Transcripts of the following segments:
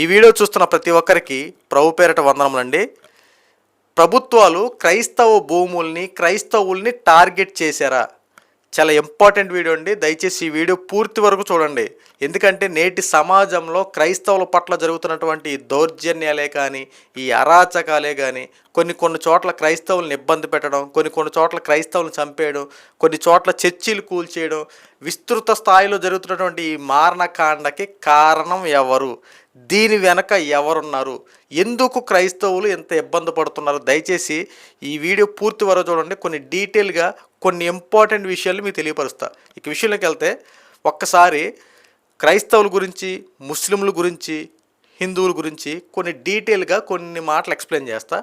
ఈ వీడియో చూస్తున్న ప్రతి ఒక్కరికి ప్రభు పేరట వందనములండి ప్రభుత్వాలు క్రైస్తవ భూముల్ని క్రైస్తవుల్ని టార్గెట్ చేశారా? చాలా ఇంపార్టెంట్ వీడియో అండి. దయచేసి ఈ వీడియో పూర్తి వరకు చూడండి. ఎందుకంటే నేటి సమాజంలో క్రైస్తవుల పట్ల జరుగుతున్నటువంటి ఈ దౌర్జన్యాలే కానీ ఈ అరాచకాలే కానీ కొన్ని కొన్ని చోట్ల క్రైస్తవులను ఇబ్బంది పెట్టడం కొన్ని కొన్ని చోట్ల క్రైస్తవులను చంపేయడం కొన్ని చోట్ల చర్చిలు కూల్చేయడం విస్తృత స్థాయిలో జరుగుతున్నటువంటి ఈ మారణకాండకి కారణం ఎవరు? దీని వెనక ఎవరున్నారు? ఎందుకు క్రైస్తవులు ఎంత ఇబ్బంది పడుతున్నారు? దయచేసి ఈ వీడియో పూర్తి వరకు చూడండి. కొన్ని డీటెయిల్గా కొన్ని ఇంపార్టెంట్ విషయాలు మీకు తెలియపరుస్తా. ఇక విషయంలోకి వెళ్తే ఒక్కసారి క్రైస్తవుల గురించి ముస్లింల గురించి హిందువుల గురించి కొన్ని డీటెయిల్గా కొన్ని మాటలు ఎక్స్ప్లెయిన్ చేస్తా.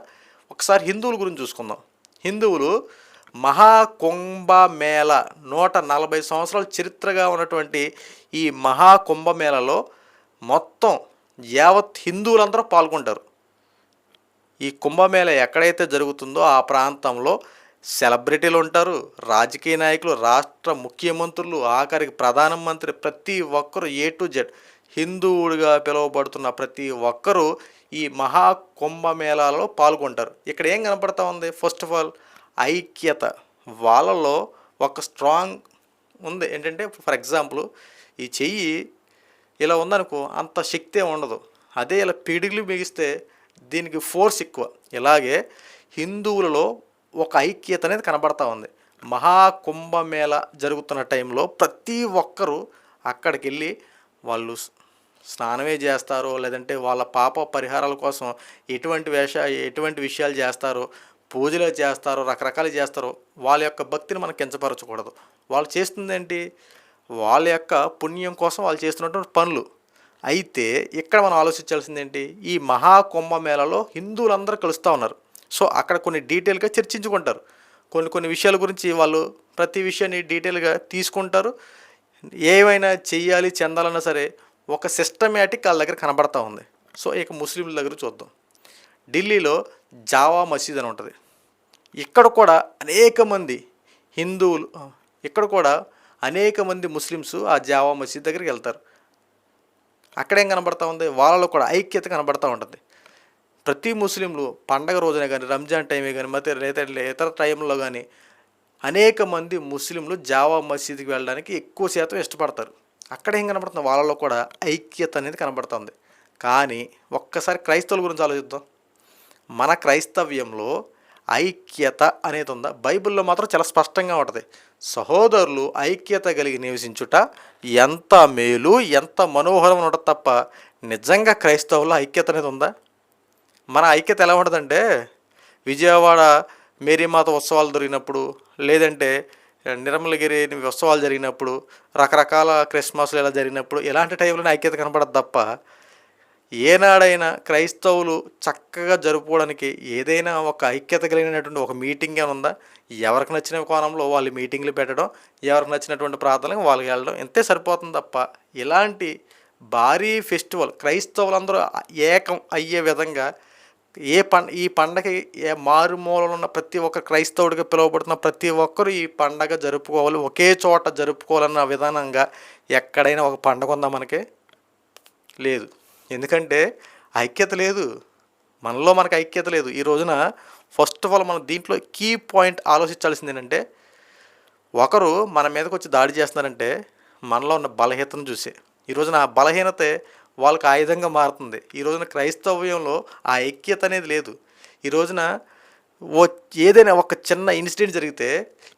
ఒకసారి హిందువుల గురించి చూసుకుందాం. హిందువులు మహాకుంభమేళ నూట నలభై సంవత్సరాల చరిత్రగా ఉన్నటువంటి ఈ మహాకుంభమేళలో మొత్తం యావత్ హిందువులందరూ పాల్గొంటారు. ఈ కుంభమేళ ఎక్కడైతే జరుగుతుందో ఆ ప్రాంతంలో సెలబ్రిటీలు ఉంటారు రాజకీయ నాయకులు రాష్ట్ర ముఖ్యమంత్రులు ఆఖరికి ప్రధానమంత్రి ప్రతి ఒక్కరు ఏ టు జెడ్ హిందువుడిగా పిలువబడుతున్న ప్రతి ఒక్కరూ ఈ మహా కుంభమేళాలో పాల్గొంటారు. ఇక్కడ ఏం కనపడతా ఉంది? ఫస్ట్ ఆఫ్ ఆల్ ఐక్యత. వాళ్ళలో ఒక స్ట్రాంగ్ ఉంది. ఏంటంటే ఫర్ ఎగ్జాంపుల్ ఈ చెయ్యి ఇలా ఉందనుకో అంత శక్తే ఉండదు. అదే ఇలా పిడిగిలు బిగిస్తే దీనికి ఫోర్స్ ఎక్కువ. ఇలాగే హిందువులలో ఒక ఐక్యత అనేది కనబడతా ఉంది. మహాకుంభమేళ జరుగుతున్న టైంలో ప్రతి ఒక్కరూ అక్కడికి వెళ్ళి వాళ్ళు స్నానమే చేస్తారో లేదంటే వాళ్ళ పాప పరిహారాల కోసం ఎటువంటి వేష ఎటువంటి విషయాలు చేస్తారో పూజలు చేస్తారో రకరకాలు చేస్తారో వాళ్ళ యొక్క భక్తిని మనం కించపరచకూడదు. వాళ్ళు చేస్తుంది ఏంటి వాళ్ళ యొక్క పుణ్యం కోసం వాళ్ళు చేస్తున్నటువంటి పనులు. అయితే ఇక్కడ మనం ఆలోచించాల్సింది ఏంటి ఈ మహాకుంభమేళలో హిందువులందరూ కలుస్తూ ఉన్నారు. సో అక్కడ కొన్ని డీటెయిల్గా చర్చించుకుంటారు. కొన్ని కొన్ని విషయాల గురించి వాళ్ళు ప్రతి విషయాన్ని డీటెయిల్గా తీసుకుంటారు. ఏమైనా చెయ్యాలి చెందాలన్నా సరే ఒక సిస్టమేటిక్ వాళ్ళ దగ్గర కనబడతా ఉంది. సో ఇక ముస్లింల దగ్గర చూద్దాం. ఢిల్లీలో జావా మసీద్ అని ఉంటుంది. ఇక్కడ కూడా అనేక మంది హిందువులు ఇక్కడ కూడా అనేక మంది ముస్లిమ్స్ ఆ జావా మసీద్ దగ్గరికి వెళ్తారు. అక్కడేం కనబడతా ఉంది? వాళ్ళలో కూడా ఐక్యత కనబడతా ఉంటుంది. ప్రతి ముస్లింలు పండగ రోజునే కానీ రంజాన్ టైమే కానీ మరి లేదా ఇతర టైంలో కానీ అనేక మంది ముస్లింలు జావా మసీద్కి వెళ్ళడానికి ఎక్కువ శాతం ఇష్టపడతారు. అక్కడ ఏం కనబడుతుంది? వాళ్ళలో కూడా ఐక్యత అనేది కనబడుతుంది కానీ ఒక్కసారి క్రైస్తవుల గురించి ఆలోచిద్దాం. మన క్రైస్తవ్యంలో ఐక్యత అనేది ఉందా? బైబిల్లో మాత్రం చాలా స్పష్టంగా ఉంటుంది. సహోదరులు ఐక్యత కలిగి నివసించుట ఎంత మేలు ఎంత మనోహరం ఉండదు తప్ప నిజంగా క్రైస్తవుల్లో ఐక్యత అనేది ఉందా? మన ఐక్యత ఎలా ఉంటుందంటే విజయవాడ మేరీమాత ఉత్సవాలు జరిగినప్పుడు లేదంటే నిర్మలగిరి ఉత్సవాలు జరిగినప్పుడు రకరకాల క్రిస్మస్లు ఇలా జరిగినప్పుడు ఇలాంటి టైంలోనే ఐక్యత కనపడదు తప్ప ఏనాడైనా క్రైస్తవులు చక్కగా జరుపుకోవడానికి ఏదైనా ఒక ఐక్యత కలిగినటువంటి ఒక మీటింగ్ ఏమైనా ఉందా? ఎవరికి నచ్చిన కోణంలో వాళ్ళు మీటింగ్లు పెట్టడం ఎవరికి నచ్చినటువంటి ప్రార్థనలకు వాళ్ళకి వెళ్ళడం ఇంతే సరిపోతుంది తప్ప ఇలాంటి భారీ ఫెస్టివల్ క్రైస్తవులందరూ ఏకం అయ్యే విధంగా ఏ పండ ఈ పండగ ఏ మారుమూలలో ఉన్న ప్రతి ఒక్క క్రైస్తవుడిగా పిలువబడుతున్న ప్రతి ఒక్కరూ ఈ పండగ జరుపుకోవాలి ఒకే చోట జరుపుకోవాలన్న విధానంగా ఎక్కడైనా ఒక పండగ ఉందా మనకి? లేదు. ఎందుకంటే ఐక్యత లేదు. మనలో మనకు ఐక్యత లేదు. ఈ రోజున ఫస్ట్ ఆఫ్ ఆల్ మనం దీంట్లో కీ పాయింట్ ఆలోచించాల్సింది ఏంటంటే ఒకరు మన మీదకి వచ్చి దాడి చేస్తున్నారంటే మనలో ఉన్న బలహీనతను చూసే. ఈ రోజున ఆ బలహీనతే వాళ్ళకి ఆయుధంగా మారుతుంది. ఈ రోజున క్రైస్తవ్యంలో ఆ ఐక్యత అనేది లేదు. ఈ రోజున ఓ ఏదైనా ఒక చిన్న ఇన్సిడెంట్ జరిగితే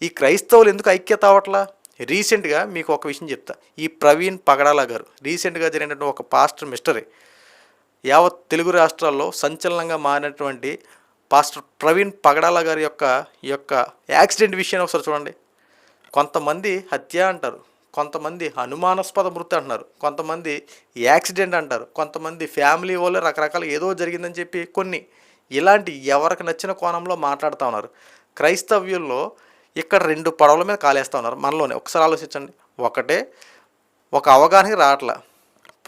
ఈ క్రైస్తవులు ఎందుకు ఐక్యత అవ్వట్లా? రీసెంట్గా మీకు ఒక విషయం చెప్తా. ఈ ప్రవీణ్ పగడాల గారు రీసెంట్గా జరిగినటువంటి ఒక పాస్టర్ మిస్టరీ యావత్ తెలుగు రాష్ట్రాల్లో సంచలనంగా మారినటువంటి పాస్టర్ ప్రవీణ్ పగడాల గారి యొక్క ఈ యొక్క యాక్సిడెంట్ విషయాన్ని ఒకసారి చూడండి. కొంతమంది హత్య అంటారు కొంతమంది అనుమానాస్పద మృతి అంటున్నారు కొంతమంది యాక్సిడెంట్ అంటారు కొంతమంది ఫ్యామిలీ వాళ్ళు రకరకాల ఏదో జరిగిందని చెప్పి కొన్ని ఇలాంటి ఎవరికి నచ్చిన కోణంలో మాట్లాడుతూ ఉన్నారు. క్రైస్తవ్యంలో ఇక్కడ రెండు పడవల మీద కాలేస్తూ ఉన్నారు. మనలోనే ఒకసారి ఆలోచించండి. ఒకటే ఒక అవగాహనకి రావట్లా.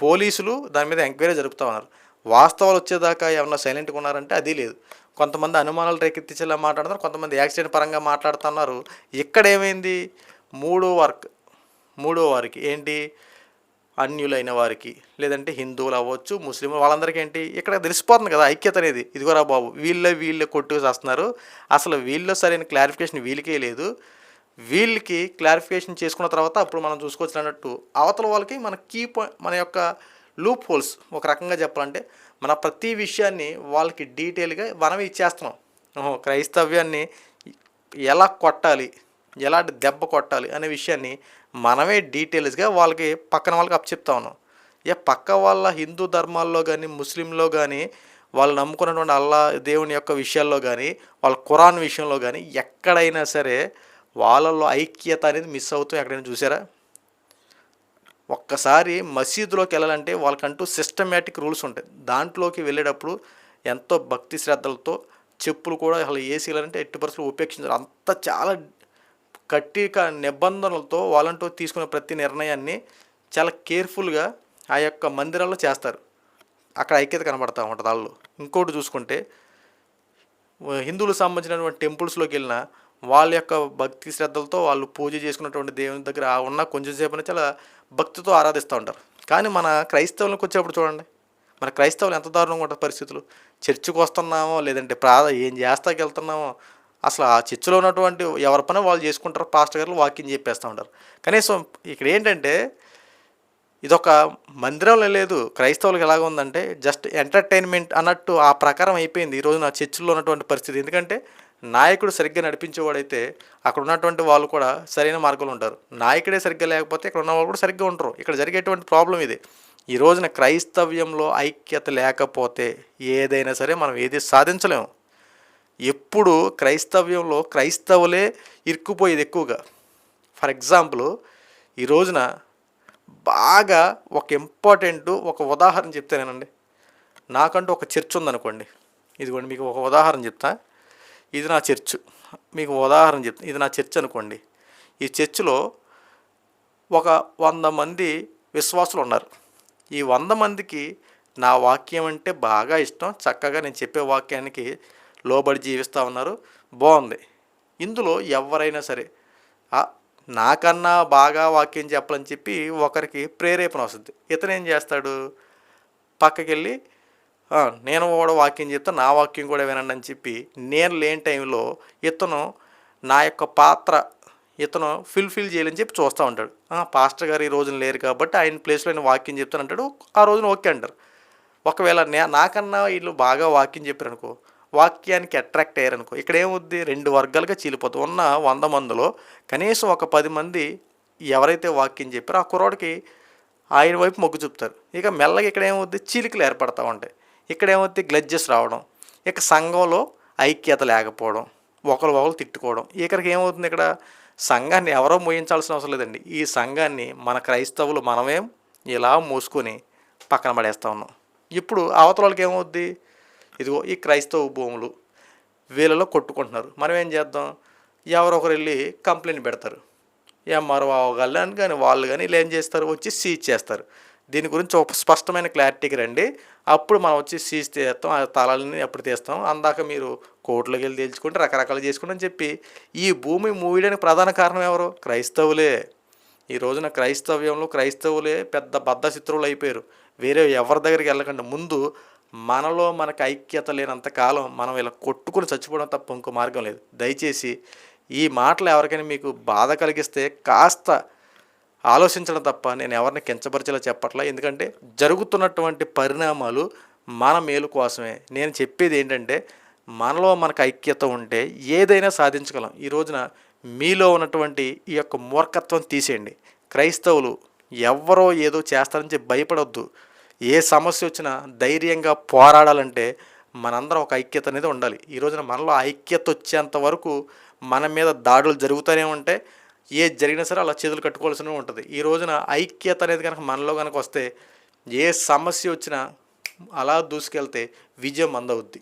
పోలీసులు దాని మీద ఎంక్వైరీ జరుపుతూ ఉన్నారు. వాస్తవాలు వచ్చేదాకా ఏమన్నా సైలెంట్గా ఉన్నారంటే అది లేదు. కొంతమంది అనుమానాలు రేకెత్తించేలా మాట్లాడుతున్నారు. కొంతమంది యాక్సిడెంట్ పరంగా మాట్లాడుతున్నారు. ఇక్కడ ఏమైంది? మూడో వర్క్ మూడో వారికి ఏంటి? అన్యులైన వారికి. లేదంటే హిందువులు అవ్వచ్చు ముస్లింలు వాళ్ళందరికీ ఏంటి? ఇక్కడ తెలిసిపోతుంది కదా ఐక్యత అనేది. ఇదిగోరా బాబు వీళ్ళే వీళ్ళే కొట్టుకు చేస్తున్నారు. అసలు వీళ్ళలో సరైన క్లారిఫికేషన్ వీళ్ళకే లేదు. వీళ్ళకి క్లారిఫికేషన్ చేసుకున్న తర్వాత అప్పుడు మనం చూసుకోవచ్చు అన్నట్టు అవతల వాళ్ళకి మన కీ పాయింట్ మన యొక్క లూప్ హోల్స్ ఒక రకంగా చెప్పాలంటే మన ప్రతి విషయాన్ని వాళ్ళకి డీటెయిల్గా మనమే ఇచ్చేస్తున్నాం. క్రైస్తవ్యాన్ని ఎలా కొట్టాలి? ఎలాంటి దెబ్బ కొట్టాలి అనే విషయాన్ని మనమే డీటెయిల్స్గా వాళ్ళకి పక్కన వాళ్ళకి అప్పచెప్తా ఉన్నాం. ఏ పక్క వాళ్ళ హిందూ ధర్మాల్లో కానీ ముస్లింలో కానీ వాళ్ళు నమ్ముకున్నటువంటి అల్లా దేవుని యొక్క విషయాల్లో కానీ వాళ్ళ ఖురాన్ విషయంలో కానీ ఎక్కడైనా సరే వాళ్ళల్లో ఐక్యత అనేది మిస్ అవుతూ ఎక్కడైనా చూసారా? ఒక్కసారి మసీదులోకి వెళ్ళాలంటే వాళ్ళకంటూ సిస్టమేటిక్ రూల్స్ ఉంటాయి. దాంట్లోకి వెళ్ళేటప్పుడు ఎంతో భక్తి శ్రద్ధలతో చెప్పులు కూడా అసలు ఏసీలంటే ఎట్టి పరిస్థితులు ఉపేక్షించారు. అంత చాలా కట్టిక నిబంధనలతో వాళ్ళంటూ తీసుకునే ప్రతి నిర్ణయాన్ని చాలా కేర్ఫుల్గా ఆ యొక్క మందిరాల్లో చేస్తారు. అక్కడ ఐక్యత కనబడతా ఉంటుంది వాళ్ళు. ఇంకోటి చూసుకుంటే హిందువులకు సంబంధించినటువంటి టెంపుల్స్లోకి వెళ్ళినా వాళ్ళ యొక్క భక్తి శ్రద్ధలతో వాళ్ళు పూజ చేసుకున్నటువంటి దేవుని దగ్గర ఉన్న కొంచెం సేపు చాలా భక్తితో ఆరాధిస్తూ ఉంటారు. కానీ మన క్రైస్తవులకు వచ్చేప్పుడు చూడండి మన క్రైస్తవులు ఎంత దారుణంగా ఉంటారు పరిస్థితులు. చర్చికి వస్తున్నామో లేదంటే ప్రాధ ఏం చేస్తాకి వెళ్తున్నామో అసలు ఆ చర్చిలో ఉన్నటువంటి ఎవరి పని వాళ్ళు చేసుకుంటారు పాస్టర్ గారు వాకింగ్ చెప్పేస్తూ ఉంటారు. కనీసం ఇక్కడ ఏంటంటే ఇదొక మందిరంలో లేదు క్రైస్తవులకు ఎలాగ ఉందంటే జస్ట్ ఎంటర్టైన్మెంట్ అన్నట్టు ఆ ప్రకారం అయిపోయింది ఈ నా చర్చిలో ఉన్నటువంటి పరిస్థితి. ఎందుకంటే నాయకుడు సరిగ్గా నడిపించేవాడైతే అక్కడ ఉన్నటువంటి వాళ్ళు కూడా సరైన మార్గంలో ఉంటారు. నాయకుడే సరిగ్గా లేకపోతే ఇక్కడ ఉన్న వాళ్ళు కూడా సరిగ్గా ఉంటారు ఇక్కడ జరిగేటువంటి ప్రాబ్లం ఇది. ఈ రోజున క్రైస్తవ్యంలో ఐక్యత లేకపోతే ఏదైనా సరే మనం ఏది సాధించలేము. ఎప్పుడు క్రైస్తవ్యంలో క్రైస్తవులే ఇరుక్కుపోయేది ఎక్కువగా. ఫర్ ఎగ్జాంపుల్ ఈ రోజున బాగా ఒక ఇంపార్టెంట్ ఒక ఉదాహరణ చెప్తానేనండి నాకంటూ ఒక చర్చ్ ఉందనుకోండి. ఇదిగోండి మీకు ఒక ఉదాహరణ చెప్తా. ఇది నా చర్చ్. మీకు ఉదాహరణ చెప్తా. ఇది నా చర్చ్ అనుకోండి. ఈ చర్చిలో ఒక వంద మంది విశ్వాసులు ఉన్నారు. ఈ వంద మందికి నా వాక్యం అంటే బాగా ఇష్టం. చక్కగా నేను చెప్పే వాక్యానికి లోబడి జీవిస్తూ ఉన్నారు. బాగుంది. ఇందులో ఎవరైనా సరే నాకన్నా బాగా వాక్యం చెప్పాలని చెప్పి ఒకరికి ప్రేరేపణ వస్తుంది. ఇతను ఏం చేస్తాడు? పక్కకెళ్ళి నేను కూడా వాక్యం చెప్తా నా వాక్యం కూడా వినండి అని చెప్పి నేను లేని టైంలో ఇతను నా యొక్క పాత్ర ఇతను ఫిల్ఫిల్ చేయాలని చెప్పి చూస్తూ ఉంటాడు. పాస్టర్ గారు ఈ రోజున లేరు కాబట్టి ఆయన ప్లేస్లో నేను వాక్యం చెప్తాను అంటాడు. ఆ రోజున ఓకే అంటారు. ఒకవేళ నే నాకన్నా వీళ్ళు బాగా వాక్యం చెప్పారు అనుకో వాక్యానికి అట్రాక్ట్ అయ్యారనుకో ఇక్కడ ఏమవుద్ది రెండు వర్గాలుగా చీలిపోతుంది ఉన్న వంద మందిలో కనీసం ఒక పది మంది ఎవరైతే వాక్యం చెప్పారో ఆ కుర్రోడికి ఆయన వైపు మొగ్గు చూపుతారు. ఇక మెల్లగా ఇక్కడ ఏమవుద్ది చీలికలు ఏర్పడతా ఉంటాయి. ఇక్కడ ఏమవుద్ది గ్లడ్జెస్ రావడం. ఇక సంఘంలో ఐక్యత లేకపోవడం. ఒకరు ఒకరు తిట్టుకోవడం. ఇక్కడికి ఏమవుతుంది ఇక్కడ? సంఘాన్ని ఎవరో మోయించాల్సిన అవసరం లేదండి. ఈ సంఘాన్ని మన క్రైస్తవులు మనమే ఇలా మూసుకొని పక్కన పడేస్తా ఉన్నాం. ఇప్పుడు అవతల వాళ్ళకి ఏమవుద్ది? ఇదిగో ఈ క్రైస్తవ భూములు వీళ్ళలో కొట్టుకుంటున్నారు. మనం ఏం చేద్దాం? ఎవరో ఒకరు వెళ్ళి కంప్లైంట్ పెడతారు. ఎంఆర్ఓ అవగాళ్ళు అని కానీ వాళ్ళు కానీ వీళ్ళు ఏం చేస్తారు? వచ్చి సీజ్ చేస్తారు. దీని గురించి ఒక స్పష్టమైన క్లారిటీకి రండి. అప్పుడు మనం వచ్చి సీజ్ చేస్తాం ఆ తలాలని అప్పుడు తీస్తాం? అందాక మీరు కోర్టులోకి వెళ్ళి తేల్చుకుంటే రకరకాలు చేసుకుంటే అని చెప్పి. ఈ భూమి మూయడానికి ప్రధాన కారణం ఎవరు? క్రైస్తవులే. ఈ రోజున క్రైస్తవ్యంలో క్రైస్తవులే పెద్ద బద్ధ శత్రువులు అయిపోయారు. వేరే ఎవరి దగ్గరికి వెళ్ళకండి. ముందు మనలో మనకు ఐక్యత లేనంత కాలం మనం ఇలా కొట్టుకుని చచ్చిపోవడం తప్ప ఇంకో మార్గం లేదు. దయచేసి ఈ మాటలు ఎవరికైనా మీకు బాధ కలిగిస్తే కాస్త ఆలోచించడం తప్ప నేను ఎవరిని కించపరిచేలా చెప్పట్లా. ఎందుకంటే జరుగుతున్నటువంటి పరిణామాలు మన మేలు కోసమే. నేను చెప్పేది ఏంటంటే మనలో మనకు ఐక్యత ఉంటే ఏదైనా సాధించగలం. ఈ రోజున మీలో ఉన్నటువంటి ఈ యొక్క మూర్ఖత్వం తీసేయండి. క్రైస్తవులు ఎవరో ఏదో చేస్తారని చెప్పి భయపడొద్దు. ఏ సమస్య వచ్చినా ధైర్యంగా పోరాడాలంటే మనందరం ఒక ఐక్యత అనేది ఉండాలి. ఈ రోజున మనలో ఐక్యత వచ్చేంత వరకు మన మీద దాడులు జరుగుతూనే ఉంటే ఏ జరిగినా సరే అలా చేతులు కట్టుకోవాల్సినవి ఉంటుంది. ఈ రోజున ఐక్యత అనేది కనుక మనలో కనుక వస్తే ఏ సమస్య వచ్చినా అలా దూసుకెళ్తే విజయం అందవుద్ది.